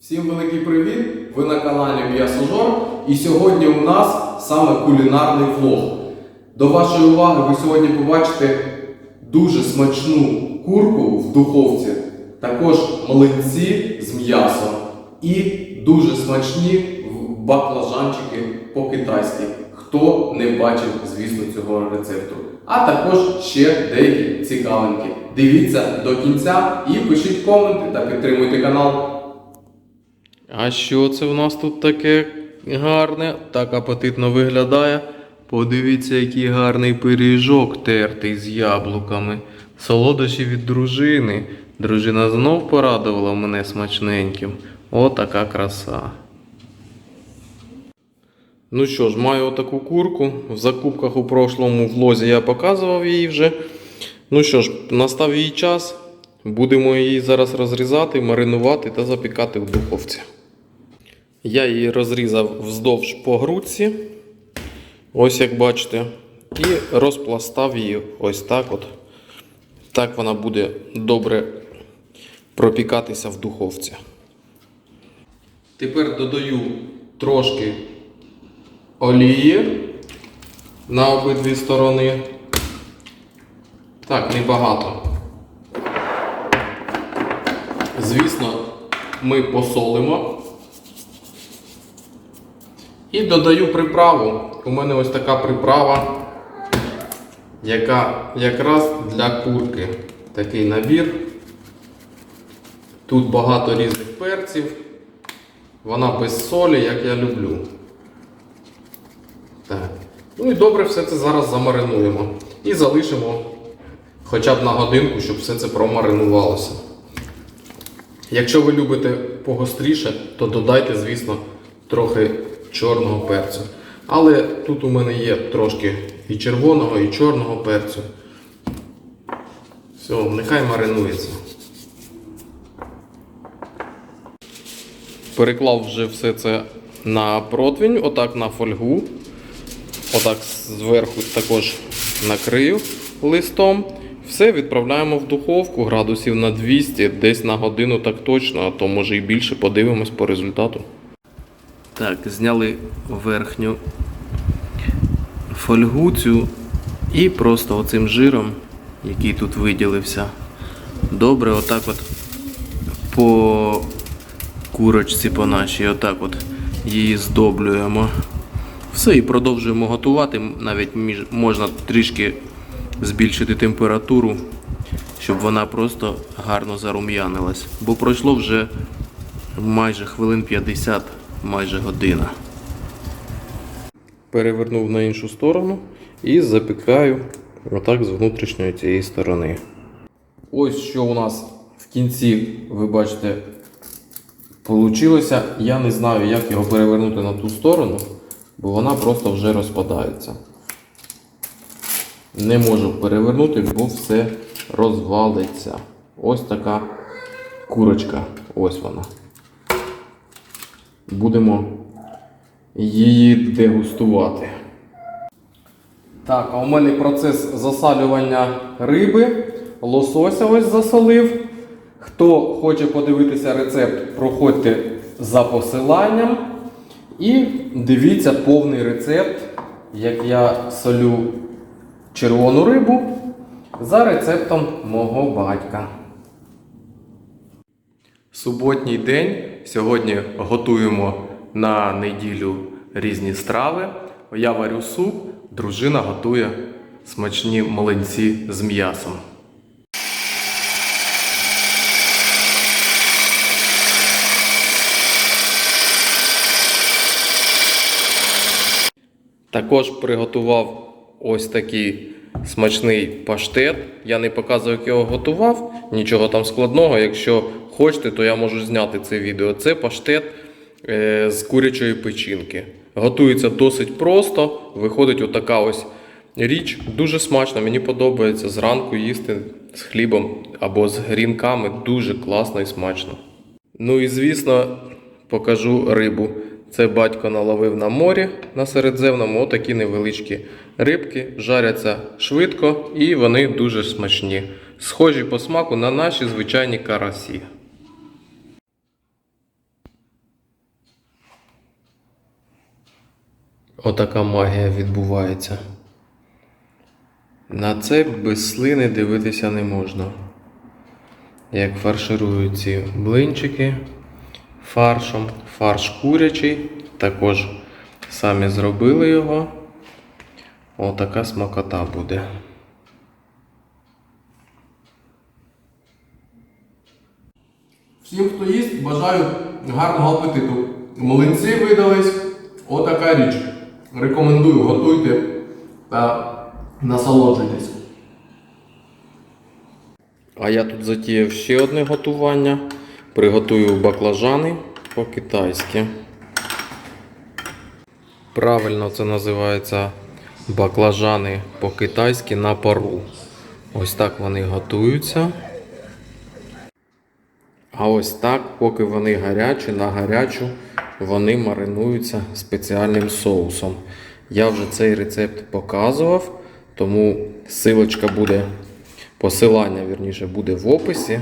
Всім великий привіт! Ви на каналі М'ясожор. І сьогодні у нас саме кулінарний влог. До вашої уваги ви сьогодні побачите дуже смачну курку в духовці, також млинці з м'ясом і дуже смачні баклажанчики по-китайськи. Хто не бачив, звісно, цього рецепту. А також ще деякі цікавинки. Дивіться до кінця і пишіть коменти та підтримуйте канал. А що це в нас тут таке гарне? Так апетитно виглядає. Подивіться, який гарний пиріжок тертий з яблуками. Солодощі від дружини. Дружина знов порадувала мене смачненьким. О, така краса. Ну що ж, маю отаку курку. В закупках у прошлому влозі я показував її вже. Ну що ж, настав її час. Будемо її зараз розрізати, маринувати та запікати в духовці. Я її розрізав вздовж по грудці. Ось як бачите. І розпластав її ось так от. Так вона буде добре пропікатися в духовці. Тепер додаю трошки олії на обидві сторони. Так, небагато. Звісно, ми посолимо. І додаю приправу. У мене ось така приправа, яка якраз для курки. Такий набір. Тут багато різних перців. Вона без солі, як я люблю. Так. Ну і добре все це зараз замаринуємо. І залишимо хоча б на годинку, щоб все це промаринувалося. Якщо ви любите погостріше, то додайте, звісно, трохи чорного перцю. Але тут у мене є трошки і червоного, і чорного перцю. Все, нехай маринується. Переклав вже все це на противень, отак на фольгу. Отак зверху також накрию листом. Все відправляємо в духовку градусів на 200, десь на годину так точно, а то може і більше подивимось по результату. Так, зняли верхню фольгу цю і просто оцим жиром, який тут виділився, добре отак от по курочці по нашій, отак от її здоблюємо. Все, і продовжуємо готувати. Навіть між, можна трішки збільшити температуру, щоб вона просто гарно зарум'янилась. Бо пройшло вже майже хвилин 50, майже година. Перевернув на іншу сторону і запікаю отак з внутрішньої цієї сторони. Ось що у нас в кінці, ви бачите, Получилося, я не знаю, як його перевернути на ту сторону, бо вона просто вже розпадається. Не можу перевернути, бо все розвалиться. Ось така курочка. Ось вона. Будемо її дегустувати. Так, а у мене процес засалювання риби. Лосося ось засолив. Хто хоче подивитися рецепт, проходьте за посиланням. І дивіться повний рецепт, як я солю червону рибу за рецептом мого батька. Суботній день. Сьогодні готуємо на неділю різні страви. Я варю суп, дружина готує смачні млинці з м'ясом. Також приготував ось такий смачний паштет. Я не показую, як його готував, нічого там складного. Якщо хочете, то я можу зняти це відео. Це паштет е, з курячої печінки. Готується досить просто. Виходить отака ось річ. Дуже смачно, мені подобається зранку їсти з хлібом або з грінками. Дуже класно і смачно. Ну і звісно, покажу рибу. Це батько наловив на морі на середземному отакі невеличкі рибки, жаряться швидко і вони дуже смачні. Схожі по смаку на наші звичайні карасі. Отака магія відбувається. На це без слини дивитися не можна. Як фарширують ці блинчики фаршом. Фарш курячий, також самі зробили його. Отака смакота буде. Всім, хто їсть, бажаю гарного апетиту. Млинці видались. Отака річ. Рекомендую, готуйте та насолоджуйтесь. А я тут затіяв ще одне готування. Приготую баклажани по-китайськи. Правильно це називається баклажани по-китайськи на пару. Ось так вони готуються. А ось так, поки вони гарячі, на гарячу, вони маринуються спеціальним соусом. Я вже цей рецепт показував, тому силочка буде, посилання вірніше, буде в описі.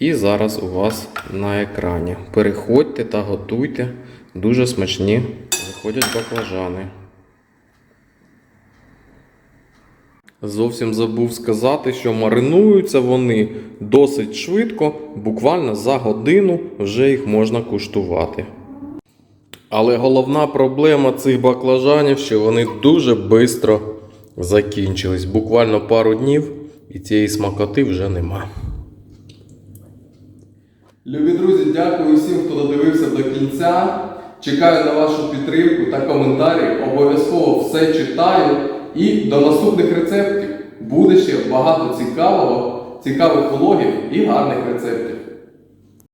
І зараз у вас на екрані. Переходьте та готуйте. Дуже смачні виходять баклажани. Зовсім забув сказати, що маринуються вони досить швидко, буквально за годину вже їх можна куштувати. Але головна проблема цих баклажанів, що вони дуже швидко закінчились. Буквально пару днів і цієї смакоти вже нема. Любі друзі, дякую всім, хто додивився до кінця. Чекаю на вашу підтримку та коментарі. Обов'язково все читаю. І до наступних рецептів буде ще багато цікавого, цікавих влогів і гарних рецептів.